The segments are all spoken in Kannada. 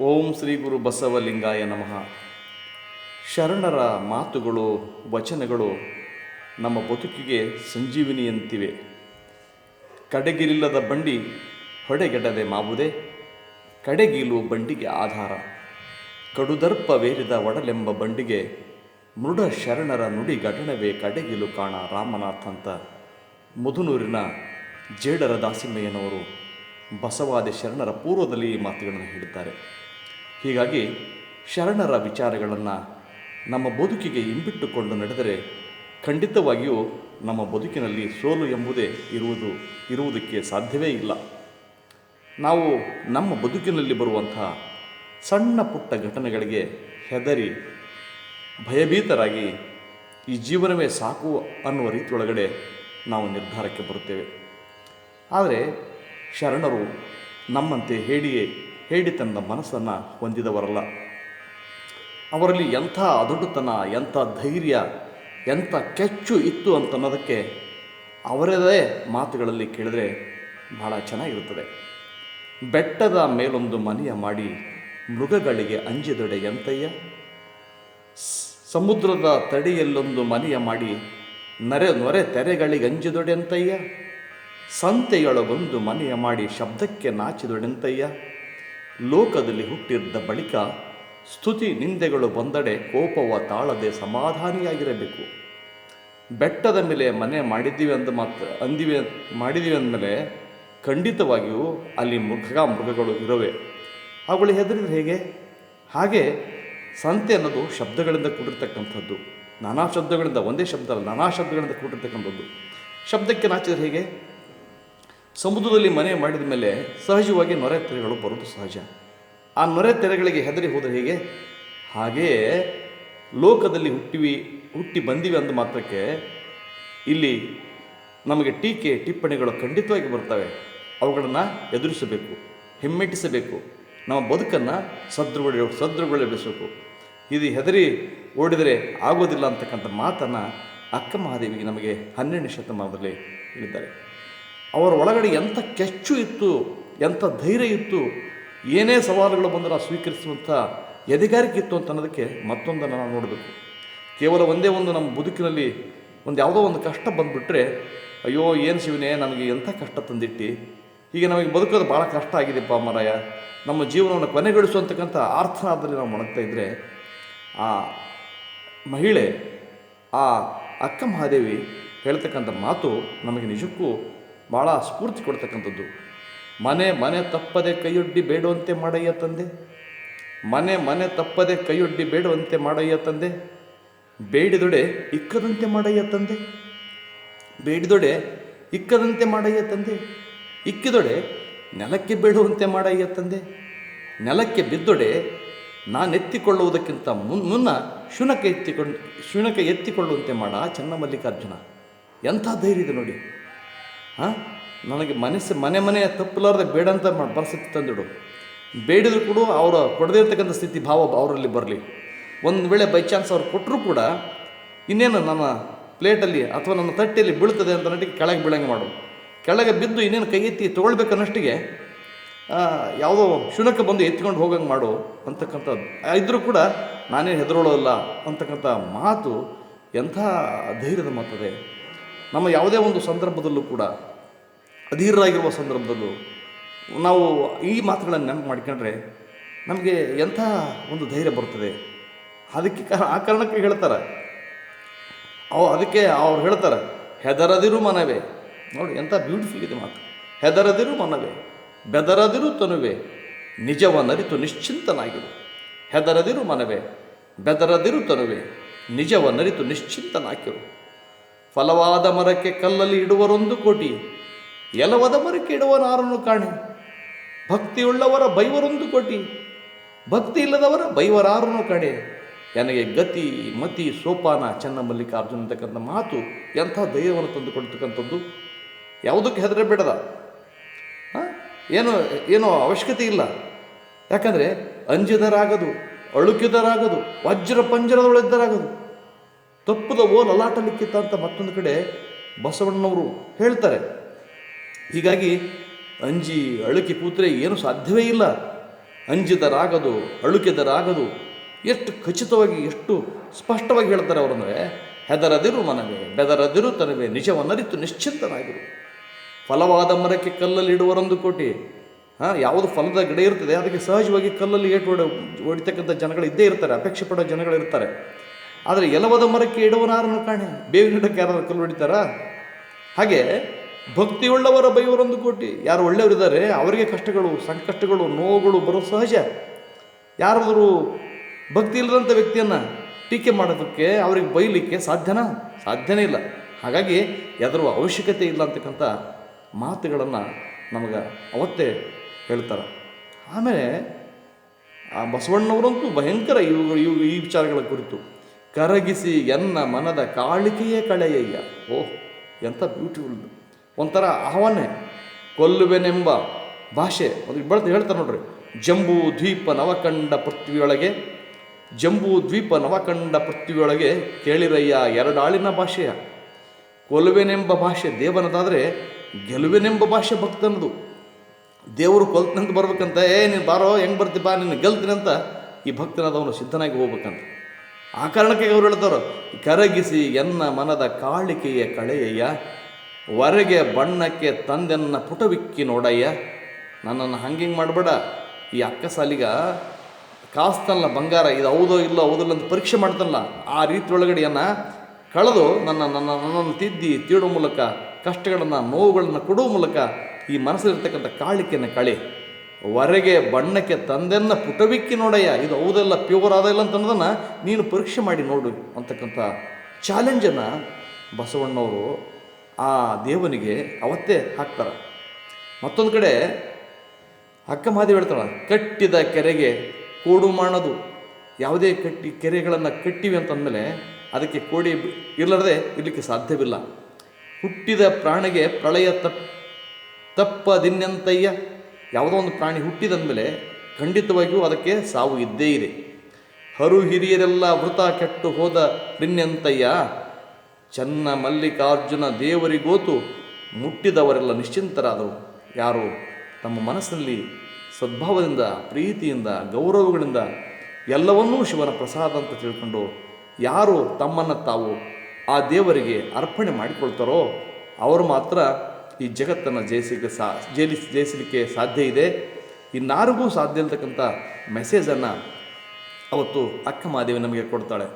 ಓಂ ಶ್ರೀ ಗುರು ಬಸವಲಿಂಗಾಯ ನಮಃ. ಶರಣರ ಮಾತುಗಳು, ವಚನಗಳು ನಮ್ಮ ಬದುಕಿಗೆ ಸಂಜೀವಿನಿಯಂತಿವೆ. ಕಡೆಗಿರಿಲ್ಲದ ಬಂಡಿ ಹೊಡೆಗೆಡದೆ ಮಾವುದೇ? ಕಡೆಗೀಲು ಬಂಡಿಗೆ ಆಧಾರ. ಕಡುದರ್ಪವೇರಿದ ಒಡಲೆಂಬ ಬಂಡಿಗೆ ಮೃಡ ಶರಣರ ನುಡಿ ಘಟನವೇ ಕಡೆಗಿಲು ಕಾಣ ರಾಮನಾಥ ಅಂತ ಮುದುನೂರಿನ ಜೇಡರ ದಾಸಿಮಯ್ಯನವರು ಬಸವಾದಿ ಶರಣರ ಪೂರ್ವದಲ್ಲಿ ಈ ಮಾತುಗಳನ್ನು ಹೇಳಿದ್ದಾರೆ. ಹೀಗಾಗಿ ಶರಣರ ವಿಚಾರಗಳನ್ನು ನಮ್ಮ ಬದುಕಿಗೆ ಹಿಂಬಿಟ್ಟುಕೊಂಡು ನಡೆದರೆ ಖಂಡಿತವಾಗಿಯೂ ನಮ್ಮ ಬದುಕಿನಲ್ಲಿ ಸೋಲು ಎಂಬುದೇ ಇರುವುದು, ಇರುವುದಕ್ಕೆ ಸಾಧ್ಯವೇ ಇಲ್ಲ. ನಾವು ನಮ್ಮ ಬದುಕಿನಲ್ಲಿ ಬರುವಂತಹ ಸಣ್ಣ ಪುಟ್ಟ ಘಟನೆಗಳಿಗೆ ಹೆದರಿ ಭಯಭೀತರಾಗಿ ಈ ಜೀವನವೇ ಸಾಕು ಅನ್ನುವ ರೀತಿಯೊಳಗಡೆ ನಾವು ನಿರ್ಧಾರಕ್ಕೆ ಬರುತ್ತೇವೆ. ಆದರೆ ಶರಣರು ನಮ್ಮಂತೆ ಹೇಡಿಯೇ ತನ್ನ ಮನಸ್ಸನ್ನು ಹೊಂದಿದವರಲ್ಲ. ಅವರಲ್ಲಿ ಎಂಥ ಅದುಡುತನ, ಎಂಥ ಧೈರ್ಯ, ಎಂಥ ಕೆಚ್ಚು ಇತ್ತು ಅಂತನ್ನೋದಕ್ಕೆ ಅವರದೇ ಮಾತುಗಳಲ್ಲಿ ಕೇಳಿದ್ರೆ ಬಹಳ ಚೆನ್ನಾಗಿರುತ್ತದೆ. ಬೆಟ್ಟದ ಮೇಲೊಂದು ಮನೆಯ ಮಾಡಿ ಮೃಗಗಳಿಗೆ ಅಂಜಿದೊಡೆ ಎಂತಯ್ಯ? ಸಮುದ್ರದ ತಡಿಯಲ್ಲೊಂದು ಮನೆಯ ಮಾಡಿ ನರೆ ನೊರೆ ತೆರೆಗಳಿಗೆ ಅಂಜಿದೊಡೆಂತಯ್ಯ ಸಂತೆಯೊಳಗೊಂದು ಮನೆಯ ಮಾಡಿ ಶಬ್ದಕ್ಕೆ ನಾಚಿದೊಡೆಂತಯ್ಯ? ಲೋಕದಲ್ಲಿ ಹುಟ್ಟಿದ್ದ ಬಳಿಕ ಸ್ತುತಿ ನಿಂದೆಗಳು ಬಂದಡೆ ಕೋಪವ ತಾಳದೆ ಸಮಾಧಾನಿಯಾಗಿರಬೇಕು. ಬೆಟ್ಟದ ಮೇಲೆ ಮನೆ ಮಾಡಿದ್ದೀವಿ ಅಂದ ಮಾತು, ಅಂದಿವೆ ಮಾಡಿದ್ದೀವಿ ಅಂದಮೇಲೆ ಖಂಡಿತವಾಗಿಯೂ ಅಲ್ಲಿ ಮೃಗ ಮೃಗಗಳು ಇರೋವೆ. ಅವುಗಳು ಹೆದರಿದ್ರೆ ಹೇಗೆ? ಹಾಗೆ ಸಂತೆ ಅನ್ನೋದು ಶಬ್ದಗಳಿಂದ ಕೂಡಿರ್ತಕ್ಕಂಥದ್ದು. ನಾನಾ ಶಬ್ದಗಳಿಂದ, ಒಂದೇ ಶಬ್ದ ಅಲ್ಲ, ನಾನಾ ಶಬ್ದಗಳಿಂದ ಕೂಡಿರ್ತಕ್ಕಂಥದ್ದು. ಶಬ್ದಕ್ಕೆ ನಾಚಿದ್ರೆ ಹೇಗೆ? ಸಮುದ್ರದಲ್ಲಿ ಮನೆ ಮಾಡಿದ ಮೇಲೆ ಸಹಜವಾಗಿ ನೊರೆ ತೆರೆಗಳು ಬರೋದು ಸಹಜ. ಆ ನೊರೆ ತೆರೆಗಳಿಗೆ ಹೆದರಿ ಹೋದರೆ ಹೇಗೆ? ಹಾಗೆಯೇ ಲೋಕದಲ್ಲಿ ಹುಟ್ಟಿವಿ, ಹುಟ್ಟಿ ಬಂದಿವಿ ಅಂದ ಮಾತ್ರಕ್ಕೆ ಇಲ್ಲಿ ನಮಗೆ ಟೀಕೆ, ಟಿಪ್ಪಣಿಗಳು ಖಂಡಿತವಾಗಿ ಬರ್ತವೆ ಅವುಗಳನ್ನು ಎದುರಿಸಬೇಕು, ಹಿಮ್ಮೆಟ್ಟಿಸಬೇಕು. ನಮ್ಮ ಬದುಕನ್ನು ಸದೃಢ, ಸದೃಢಗೊಳಿಸಬೇಕು. ಇದು ಹೆದರಿ ಓಡಿದರೆ ಆಗೋದಿಲ್ಲ ಅಂತಕ್ಕಂಥ ಮಾತನ್ನು ಅಕ್ಕ ಮಹಾದೇವಿಗೆ ನಮಗೆ ಹನ್ನೆರಡನೇ ಶತಮಾನದಲ್ಲಿ ಹೇಳಿದ್ದಾರೆ. ಅವರ ಒಳಗಡೆ ಎಂಥ ಕೆಚ್ಚು ಇತ್ತು, ಎಂಥ ಧೈರ್ಯ ಇತ್ತು, ಏನೇ ಸವಾಲುಗಳು ಬಂದರೂ ಸ್ವೀಕರಿಸುವಂಥ ಎದೆಗಾರಿಕೆ ಇತ್ತು ಅಂತ ಅನ್ನೋದಕ್ಕೆ ಮತ್ತೊಂದನ್ನು ನಾವು ನೋಡಬೇಕು. ಕೇವಲ ಒಂದೇ ಒಂದು ನಮ್ಮ ಬದುಕಿನಲ್ಲಿ ಒಂದು ಯಾವುದೋ ಒಂದು ಕಷ್ಟ ಬಂದುಬಿಟ್ರೆ, ಅಯ್ಯೋ, ಏನು ಶಿವನೇ, ನಮಗೆ ಎಂಥ ಕಷ್ಟ ತಂದಿಟ್ಟು? ಈಗ ನಮಗೆ ಬದುಕೋದು ಭಾಳ ಕಷ್ಟ ಆಗಿದೆಪ್ಪ ಮರಾಯ. ನಮ್ಮ ಜೀವನವನ್ನು ಕೊನೆಗೊಳಿಸುವಂತಕ್ಕಂಥ ಆರ್ಥನಾದಲ್ಲಿ ನಾವು ಮಣಗ್ತಾ ಇದ್ದರೆ ಆ ಮಹಿಳೆ, ಆ ಅಕ್ಕ ಮಹಾದೇವಿ ಹೇಳ್ತಕ್ಕಂಥ ಮಾತು ನಮಗೆ ನಿಜಕ್ಕೂ ಭಾಳ ಸ್ಫೂರ್ತಿ ಕೊಡ್ತಕ್ಕಂಥದ್ದು. ಮನೆ ಮನೆ ತಪ್ಪದೆ ಕೈಯೊಡ್ಡಿ ಬೇಡುವಂತೆ ಮಾಡಯ್ಯ ತಂದೆ. ಮನೆ ಮನೆ ತಪ್ಪದೆ ಕೈಯೊಡ್ಡಿ ಬೇಡುವಂತೆ ಮಾಡಯ್ಯ ತಂದೆ. ಬೇಡಿದೊಡೆ ಇಕ್ಕದಂತೆ ಮಾಡಯ್ಯ ತಂದೆ. ಬೇಡಿದೊಡೆ ಇಕ್ಕದಂತೆ ಮಾಡಯ್ಯ ತಂದೆ. ಇಕ್ಕಿದೊಡೆ ನೆಲಕ್ಕೆ ಬೇಡುವಂತೆ ಮಾಡಯ್ಯ ತಂದೆ. ನೆಲಕ್ಕೆ ಬಿದ್ದೊಡೆ ನಾನೆತ್ತಿಕೊಳ್ಳುವುದಕ್ಕಿಂತ ಮುನ್, ಮುನ್ನ ಶುನಕ ಎತ್ತಿಕೊಂಡು, ಶುನಕ ಎತ್ತಿಕೊಳ್ಳುವಂತೆ ಮಾಡ ಚನ್ನಮಲ್ಲಿಕಾರ್ಜುನ. ಎಂಥ ಧೈರ್ಯ ಇದೆ ನೋಡಿ. ಹಾಂ? ನನಗೆ ಮನಸ್ಸು, ಮನೆ ಮನೆ ತಪ್ಪಲಾರ್ದೆ ಬೇಡ ಅಂತ ಪರಿಸ್ಥಿತಿ ತಂದಿಡು. ಬೇಡಿದ್ರು ಕೂಡ ಅವರು ಕೊಡದೇ ಇರ್ತಕ್ಕಂಥ ಸ್ಥಿತಿ ಭಾವ ಅವರಲ್ಲಿ ಬರಲಿ. ಒಂದು ವೇಳೆ ಬೈ ಚಾನ್ಸ್ ಅವ್ರು ಕೊಟ್ಟರು ಕೂಡ ಇನ್ನೇನು ನನ್ನ ಪ್ಲೇಟಲ್ಲಿ ಅಥವಾ ನನ್ನ ತಟ್ಟೆಯಲ್ಲಿ ಬೀಳ್ತದೆ ಅಂತ ನಟಿಗೆ ಕೆಳಗೆ ಬೀಳಂಗೆ ಮಾಡು. ಕೆಳಗೆ ಬಿದ್ದು ಇನ್ನೇನು ಕೈ ಎತ್ತಿ ತೊಗೊಳ್ಬೇಕನ್ನಷ್ಟಿಗೆ ಯಾವುದೋ ಶುನಕ ಬಂದು ಎತ್ಕೊಂಡು ಹೋಗಂಗೆ ಮಾಡು ಅಂತಕ್ಕಂಥದ್ದು. ಇದ್ದರೂ ಕೂಡ ನಾನೇನು ಹೆದರೋಳಲ್ಲ ಅಂತಕ್ಕಂಥ ಮಾತು ಎಂಥ ಧೈರ್ಯದ ಮಾತದೆ. ನಮ್ಮ ಯಾವುದೇ ಒಂದು ಸಂದರ್ಭದಲ್ಲೂ ಕೂಡ, ಅಧೀರರಾಗಿರುವ ಸಂದರ್ಭದಲ್ಲೂ ನಾವು ಈ ಮಾತುಗಳನ್ನು ನೆನಪು ಮಾಡ್ಕೊಂಡ್ರೆ ನಮಗೆ ಎಂಥ ಒಂದು ಧೈರ್ಯ ಬರ್ತದೆ. ಅದಕ್ಕೆ ಆ ಕಾರಣಕ್ಕೆ ಹೇಳ್ತಾರೆ. ಅವು, ಅದಕ್ಕೆ ಅವ್ರು ಹೇಳ್ತಾರೆ, ಹೆದರದಿರು ಮನವೇ. ನೋಡಿ, ಎಂಥ ಬ್ಯೂಟಿಫುಲ್ ಇದೆ ಮಾತು. ಹೆದರದಿರು ಮನವೇ, ಬೆದರದಿರು ತನುವೆ, ನಿಜವನ್ನರಿತು ನಿಶ್ಚಿಂತನಾಗಿರು. ಹೆದರದಿರು ಮನವೇ, ಬೆದರದಿರು ತನುವೆ, ನಿಜವನ್ನರಿತು ನಿಶ್ಚಿಂತನಾಕಿರು ಫಲವಾದ ಮರಕ್ಕೆ ಕಲ್ಲಲ್ಲಿ ಇಡುವರೊಂದು ಕೋಟಿ, ಎಲವದ ಮರಕ್ಕೆ ಇಡುವನಾರನ್ನು ಕಾಣೆ. ಭಕ್ತಿಯುಳ್ಳವರ ಬೈವರೊಂದು ಕೋಟಿ ಭಕ್ತಿ ಇಲ್ಲದವರ ಬೈವರಾರನು ಕಡೆ ನನಗೆ ಗತಿ, ಮತಿ, ಸೋಪಾನ ಚನ್ನಮಲ್ಲಿಕಾರ್ಜುನ ಅಂತಕ್ಕಂಥ ಮಾತು ಎಂಥ ಧೈರ್ಯವನ್ನು ತಂದುಕೊಡ್ತಕ್ಕಂಥದ್ದು? ಯಾವುದಕ್ಕೆ ಹೆದರೆ ಹಾಂ ಏನು, ಏನೋ ಅವಶ್ಯಕತೆ ಇಲ್ಲ. ಯಾಕಂದರೆ ಅಂಜಿದರಾಗದು, ಅಳುಕಿದರಾಗದು ವಜ್ರ ಪಂಜರದೊಳಿದ್ದರಾಗದು ತಪ್ಪದ ಓ ಲಲಾಟಲಿಕ್ಕಿತ್ತ ಅಂತ ಮತ್ತೊಂದು ಕಡೆ ಬಸವಣ್ಣನವರು ಹೇಳ್ತಾರೆ. ಹೀಗಾಗಿ ಅಂಜಿ ಅಳುಕಿ ಕೂತ್ರೆ ಏನು ಸಾಧ್ಯವೇ ಇಲ್ಲ. ಅಂಜಿದರಾಗದು ಅಳುಕಿದರಾಗದು ಎಷ್ಟು ಖಚಿತವಾಗಿ, ಎಷ್ಟು ಸ್ಪಷ್ಟವಾಗಿ ಹೇಳ್ತಾರೆ ಅವರಂದರೆ, ಹೆದರದಿರು ಮನವೇ, ಬೆದರದಿರು ತನವೇ, ನಿಜವನ್ನರಿತು ನಿಶ್ಚಿಂತನಾಗಿರು. ಫಲವಾದ ಮರಕ್ಕೆ ಕಲ್ಲಲ್ಲಿ ಇಡುವರೊಂದು ಕೋಟಿ, ಹಾಂ, ಯಾವುದು ಫಲದ ಗಿಡ ಇರ್ತದೆ, ಅದಕ್ಕೆ ಸಹಜವಾಗಿ ಕಲ್ಲಲ್ಲಿ ಏಟು ಹೊಡೆ ಹೊಡಿತಕ್ಕಂಥ ಜನಗಳು ಇದ್ದೇ ಇರ್ತಾರೆ, ಅಪೇಕ್ಷೆ ಪಡೋ ಜನಗಳು ಇರ್ತಾರೆ. ಆದರೆ ಎಲವದ ಮರಕ್ಕೆ ಇಡುವನಾರನ್ನು ಕಾಣೆ. ಬೇವಿನ ಗಿಡಕ್ಕೆ ಯಾರು ಕಲ್ಲು ಹೊಡಿತಾರಾ? ಹಾಗೆ ಭಕ್ತಿಯುಳ್ಳವರ ಬೈವರೊಂದು ಕೋಟಿ. ಯಾರು ಒಳ್ಳೆಯವರಿದ್ದಾರೆ, ಅವರಿಗೆ ಕಷ್ಟಗಳು, ಸಂಕಷ್ಟಗಳು, ನೋವುಗಳು ಬರೋ ಸಹಜ. ಯಾರಾದರೂ ಭಕ್ತಿ ಇಲ್ಲದಂಥ ವ್ಯಕ್ತಿಯನ್ನು ಟೀಕೆ ಮಾಡೋದಕ್ಕೆ, ಅವ್ರಿಗೆ ಬೈಲಿಕ್ಕೆ ಸಾಧ್ಯನಾ? ಸಾಧ್ಯನೇ ಇಲ್ಲ. ಹಾಗಾಗಿ ಎದುರುವ ಅವಶ್ಯಕತೆ ಇಲ್ಲ ಅಂತಕ್ಕಂಥ ಮಾತುಗಳನ್ನು ನಮಗೆ ಅವತ್ತೇ ಹೇಳ್ತಾರೆ. ಆಮೇಲೆ ಆ ಬಸವಣ್ಣವರಂತೂ ಭಯಂಕರ ಇವುಗಳು ಇವು, ಈ ವಿಚಾರಗಳ ಕುರಿತು. ಕರಗಿಸಿ ಎನ್ನ ಮನದ ಕಾಳಿಕೆಯೇ ಕಳೆಯಯ್ಯ. ಓಹ್ ಎಂಥ ಬ್ಯೂಟಿಫುಲ್ ಒಂಥರ ಆಹ್ವಾನೆ. ಕೊಲ್ಲುವೆನೆಂಬ ಭಾಷೆ. ಅದು ಬೆಳೆದು ಹೇಳ್ತಾರೆ ನೋಡ್ರಿ. ಜಂಬೂ ದ್ವೀಪ ನವಕಂಡ ಪೃಥ್ವಿಯೊಳಗೆ, ಜಂಬೂ ದ್ವೀಪ ನವಕಂಡ ಪೃಥ್ವಿಯೊಳಗೆ ಕೇಳಿರಯ್ಯ ಎರಡಾಳಿನ ಭಾಷೆಯ. ಕೊಲ್ಲುವೆನೆಂಬ ಭಾಷೆ ದೇವನದಾದರೆ ಗೆಲುವೆನೆಂಬ ಭಾಷೆ ಭಕ್ತನದು. ದೇವರು ಕೊಲ್ತನಂತ ಬರ್ಬೇಕಂತ, ಏ ನೀನು ಬಾರೋ, ಹೆಂಗೆ ಬರ್ತಿ ಬಾ, ನಿನ್ನ ಗೆಲ್ತೀನಿ ಅಂತ ಈ ಭಕ್ತನಾದವನು ಸಿದ್ಧನಾಗಿ ಹೋಗ್ಬೇಕಂತ. ಆ ಕಾರಣಕ್ಕೆ ಅವ್ರು ಹೇಳ್ತಾರೆ ಕರಗಿಸಿ ಎನ್ನ ಮನದ ಕಾಳಿಕೆಯ ಕಳೆಯಯ್ಯ ಹೊರಗೆ ಬಣ್ಣಕ್ಕೆ ತಂದೆನ್ನ ಪುಟವಿಕ್ಕಿ ನೋಡಯ್ಯ. ನನ್ನನ್ನು ಹಂಗಿಂಗೆ ಮಾಡಬೇಡ. ಈ ಅಕ್ಕ ಸಾಲಿಗ ಕಾಸ್ತಲ್ಲ ಬಂಗಾರ, ಇದು ಹೌದೋ ಇಲ್ಲೋ ಹೌದಿಲ್ಲ ಅಂತ ಪರೀಕ್ಷೆ ಮಾಡ್ತಾನಲ್ಲ. ಆ ರೀತಿ ಒಳಗಡೆಯನ್ನು ಕಳೆದು ನನ್ನ ನನ್ನ, ನನ್ನನ್ನು ತಿದ್ದಿ, ತೀಡೋ ಮೂಲಕ, ಕಷ್ಟಗಳನ್ನು, ನೋವುಗಳನ್ನು ಕೊಡುವ ಮೂಲಕ ಈ ಮನಸ್ಸಲ್ಲಿರ್ತಕ್ಕಂಥ ಕಾಳಿಕೆಯನ್ನು ಕಳೆ. ಹೊರಗೆ ಬಣ್ಣಕ್ಕೆ ತಂದೆನ್ನ ಪುಟವಿಕ್ಕಿ ನೋಡಯ್ಯ. ಇದು ಹೌದೆಲ್ಲ ಪ್ಯೂರ್ ಆದ ಇಲ್ಲ ಅಂತ ಅನ್ನೋದನ್ನು ನೀನು ಪರೀಕ್ಷೆ ಮಾಡಿ ನೋಡು ಅಂತಕ್ಕಂಥ ಚಾಲೆಂಜನ್ನು ಬಸವಣ್ಣವರು ಆ ದೇವನಿಗೆ ಅವತ್ತೇ ಹಾಕ್ತಾರೆ. ಮತ್ತೊಂದು ಕಡೆ ಅಕ್ಕ ಮಾದೇವಿ ಹೇಳ್ತಾಳೆ, ಕಟ್ಟಿದ ಕೆರೆಗೆ ಕೋಡು ಮಾಡೋದು ಯಾವುದೇ ಕಟ್ಟಿ ಕೆರೆಗಳನ್ನು ಕಟ್ಟಿವಿ ಅಂತಂದಮೇಲೆ ಅದಕ್ಕೆ ಕೋಡಿ ಇರಲಾರ್ದೆ ಇರಲಿಕ್ಕೆ ಸಾಧ್ಯವಿಲ್ಲ. ಹುಟ್ಟಿದ ಪ್ರಾಣಿಗೆ ಪ್ರಳಯ ತಪ್ಪ ತಪ್ಪದಿನ್ನೆಂತಯ್ಯ ಯಾವುದೋ ಒಂದು ಪ್ರಾಣಿ ಹುಟ್ಟಿದಂದಮೇಲೆ ಖಂಡಿತವಾಗಿಯೂ ಅದಕ್ಕೆ ಸಾವು ಇದ್ದೇ ಇದೆ. ಹರು ಹಿರಿಯರೆಲ್ಲ ವೃತ ಕೆಟ್ಟು ಹೋದ ರಿನ್ಯಂತಯ್ಯ ಚನ್ನ ಮಲ್ಲಿಕಾರ್ಜುನ ದೇವರಿಗೋತು ಮುಟ್ಟಿದವರೆಲ್ಲ ನಿಶ್ಚಿಂತರಾದರು ಯಾರು? ತಮ್ಮ ಮನಸ್ಸಿನಲ್ಲಿ ಸದ್ಭಾವದಿಂದ, ಪ್ರೀತಿಯಿಂದ, ಗೌರವಗಳಿಂದ ಎಲ್ಲವನ್ನೂ ಶಿವನ ಪ್ರಸಾದ ಅಂತ ತಿಳ್ಕೊಂಡು ಯಾರು ತಮ್ಮನ್ನು ತಾವು ಆ ದೇವರಿಗೆ ಅರ್ಪಣೆ ಮಾಡಿಕೊಳ್ತಾರೋ, ಅವರು ಮಾತ್ರ ಈ ಜಗತ್ತನ್ನು ಜಯಿಸಲಿಕ್ಕೆ ಸಾ ಜಯಿಲಿ ಜಯಿಸಲಿಕ್ಕೆ ಸಾಧ್ಯ ಇದೆ. ಇನ್ನಾರಿಗೂ ಸಾಧ್ಯ ಇಲ್ತಕ್ಕಂಥ ಮೆಸೇಜನ್ನು ಅವತ್ತು ಅಕ್ಕ ಮಹಾದೇವಿ ನಮಗೆ ಕೊಡ್ತಾಳೆ.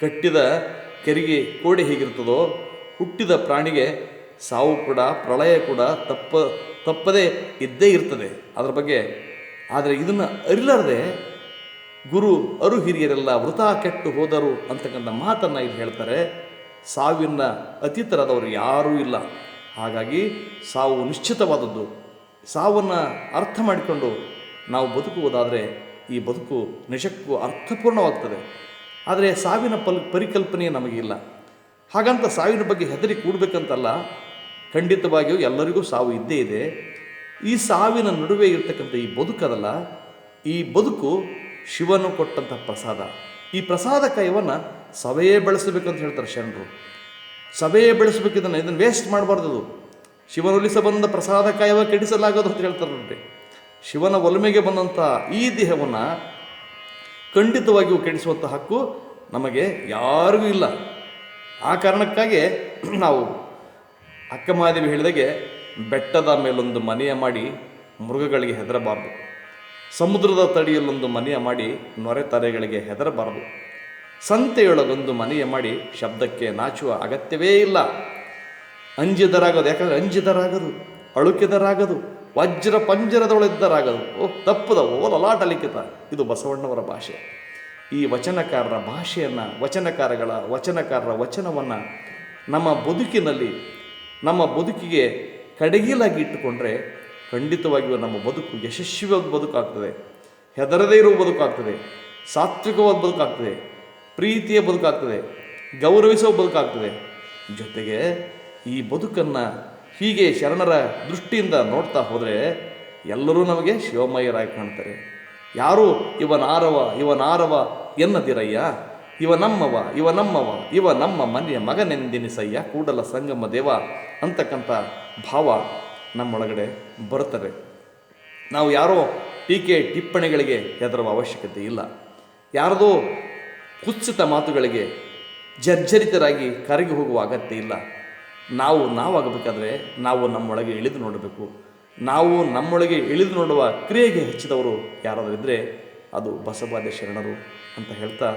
ಕಟ್ಟಿದ ಕೆರಿಗೆ ಕೋಡೆ ಹೇಗಿರ್ತದೋ, ಹುಟ್ಟಿದ ಪ್ರಾಣಿಗೆ ಸಾವು ಕೂಡ, ಪ್ರಳಯ ಕೂಡ ತಪ್ಪ, ತಪ್ಪದೇ ಇದ್ದೇ ಇರ್ತದೆ. ಅದರ ಬಗ್ಗೆ ಆದರೆ ಇದನ್ನು ಅರಿಲಾರದೆ ಗುರು ಅರು ಹಿರಿಯರೆಲ್ಲ ವೃತ ಕೆಟ್ಟು ಹೋದರು ಅಂತಕ್ಕಂಥ ಮಾತನ್ನು ಇಲ್ಲಿ ಹೇಳ್ತಾರೆ. ಸಾವಿನ ಅತೀತರಾದವರು ಯಾರೂ ಇಲ್ಲ. ಹಾಗಾಗಿ ಸಾವು ನಿಶ್ಚಿತವಾದದ್ದು. ಸಾವನ್ನು ಅರ್ಥ ಮಾಡಿಕೊಂಡು ನಾವು ಬದುಕುವುದಾದರೆ ಈ ಬದುಕು ನಿಜಕ್ಕೂ ಅರ್ಥಪೂರ್ಣವಾಗ್ತದೆ. ಆದರೆ ಸಾವಿನ ಪಲ್, ಪರಿಕಲ್ಪನೆ ನಮಗಿಲ್ಲ ಹಾಗಂತ ಸಾವಿನ ಬಗ್ಗೆ ಹೆದರಿ ಕೂಡಬೇಕಂತಲ್ಲ, ಖಂಡಿತವಾಗಿಯೂ ಎಲ್ಲರಿಗೂ ಸಾವು ಇದ್ದೇ ಇದೆ. ಈ ಸಾವಿನ ನಡುವೆ ಇರತಕ್ಕಂಥ ಈ ಬದುಕದಲ್ಲ ಈ ಬದುಕು ಶಿವನು ಕೊಟ್ಟಂಥ ಪ್ರಸಾದ. ಈ ಪ್ರಸಾದ ಕೈವನ್ನು ಸವೆಯೇ ಬೆಳೆಸಬೇಕಂತ ಹೇಳ್ತಾರೆ ಶರಣರು. ಸಭೆಯೇ ಬೆಳೆಸಬೇಕು ಇದನ್ನು ಇದನ್ನು ವೇಸ್ಟ್ ಮಾಡಬಾರ್ದು ಶಿವನೊಲಿಸ ಬಂದ ಪ್ರಸಾದ ಕಾಯವ ಕೆಡಿಸಲಾಗದು ಅಂತ ಹೇಳ್ತಾರೆ ಶಿವನ ಒಲಮೆಗೆ ಬಂದಂಥ ಈ ದೇಹವನ್ನು ಖಂಡಿತವಾಗಿಯೂ ಕೆಡಿಸುವಂಥ ಹಕ್ಕು ನಮಗೆ ಯಾರಿಗೂ ಇಲ್ಲ. ಆ ಕಾರಣಕ್ಕಾಗಿ ನಾವು ಅಕ್ಕ ಮಹಾದೇವಿ ಹೇಳಿದಾಗೆ ಬೆಟ್ಟದ ಮೇಲೊಂದು ಮನೆಯ ಮಾಡಿ ಮೃಗಗಳಿಗೆ ಹೆದರಬಾರದು. ಸಮುದ್ರದ ತಡಿಯಲ್ಲೊಂದು ಮನೆಯ ಮಾಡಿ ನೊರೆ ತರೆಗಳಿಗೆ ಹೆದರಬಾರದು. ಸಂತೆಯೊಳಗೊಂದು ಮನೆಯ ಮಾಡಿ ಶಬ್ದಕ್ಕೆ ನಾಚುವ ಅಗತ್ಯವೇ ಇಲ್ಲ. ಅಂಜಿದರಾಗದು, ಯಾಕಂದರೆ ಅಂಜಿದರಾಗದು, ಅಳುಕಿದರಾಗದು ವಜ್ರ ಪಂಜರದೊಳಿದ್ದರಾಗದು ಓ ತಪ್ಪದ ಓ ಲಲಾಟ ಲಿಖಿತ ಇದು ಬಸವಣ್ಣವರ ಭಾಷೆ. ಈ ವಚನಕಾರರ ಭಾಷೆಯನ್ನು, ವಚನಕಾರಗಳ, ವಚನಕಾರರ ವಚನವನ್ನು ನಮ್ಮ ಬದುಕಿನಲ್ಲಿ, ನಮ್ಮ ಬದುಕಿಗೆ ಕಡೆಗಿಲಾಗಿ ಇಟ್ಟುಕೊಂಡ್ರೆ ಖಂಡಿತವಾಗಿಯೂ ನಮ್ಮ ಬದುಕು ಯಶಸ್ವಿಯಾದ ಬದುಕಾಗ್ತದೆ. ಹೆದರದೇ ಇರುವ ಬದುಕಾಗ್ತದೆ. ಸಾತ್ವಿಕವಾದ ಬದುಕಾಗ್ತದೆ. ಪ್ರೀತಿಯ ಬದುಕಾಗ್ತದೆ, ಗೌರವಿಸುವ ಬದುಕಾಗ್ತದೆ. ಜೊತೆಗೆ ಈ ಬದುಕನ್ನು ಹೀಗೆ ಶರಣರ ದೃಷ್ಟಿಯಿಂದ ನೋಡ್ತಾ ಹೋದರೆ ಎಲ್ಲರೂ ನಮಗೆ ಶಿವಮಯರಾಗಿ ಕಾಣ್ತಾರೆ. ಯಾರು ಇವನಾರವ ಇವನಾರವ ಎನ್ನದಿರಯ್ಯ? ಇವ ನಮ್ಮವ ಇವ ನಮ್ಮವ, ಇವ ನಮ್ಮ ಮನೆಯ ಮಗನೆಂದಿನಿಸಯ್ಯ? ಕೂಡಲ ಸಂಗಮ ದೇವ ಅಂತಕ್ಕಂಥ ಭಾವ ನಮ್ಮೊಳಗಡೆ ಬರುತ್ತದೆ. ನಾವು ಯಾರೋ ಟೀಕೆ ಟಿಪ್ಪಣಿಗಳಿಗೆ ಹೆದರುವ ಅವಶ್ಯಕತೆ ಇಲ್ಲ. ಯಾರದೋ ಕುತ್ಸಿತ ಮಾತುಗಳಿಗೆ ಜರ್ಜರಿತರಾಗಿ ಕರಗಿ ಹೋಗುವ ಅಗತ್ಯ ಇಲ್ಲ. ನಾವು ನಾವಾಗಬೇಕಾದ್ರೆ ನಾವು ನಮ್ಮೊಳಗೆ ಇಳಿದು ನೋಡಬೇಕು. ನಾವು ನಮ್ಮೊಳಗೆ ಇಳಿದು ನೋಡುವ ಕ್ರಿಯೆಗೆ ಹೆಚ್ಚಿದವರು ಯಾರಾದರೂ ಇದ್ದರೆ ಅದು ಬಸವಾದಿ ಶರಣರು ಅಂತ ಹೇಳ್ತಾ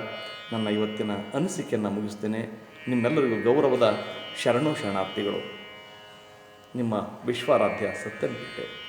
ನನ್ನ ಇವತ್ತಿನ ಅನಿಸಿಕೆಯನ್ನು ಮುಗಿಸ್ತೇನೆ. ನಿಮ್ಮೆಲ್ಲರಿಗೂ ಗೌರವದ ಶರಣು ಶರಣಾರ್ಥಿಗಳು. ನಿಮ್ಮ ವಿಶ್ವಾರಾಧ್ಯ ಸತ್ಯನಿಟ್ಟೆ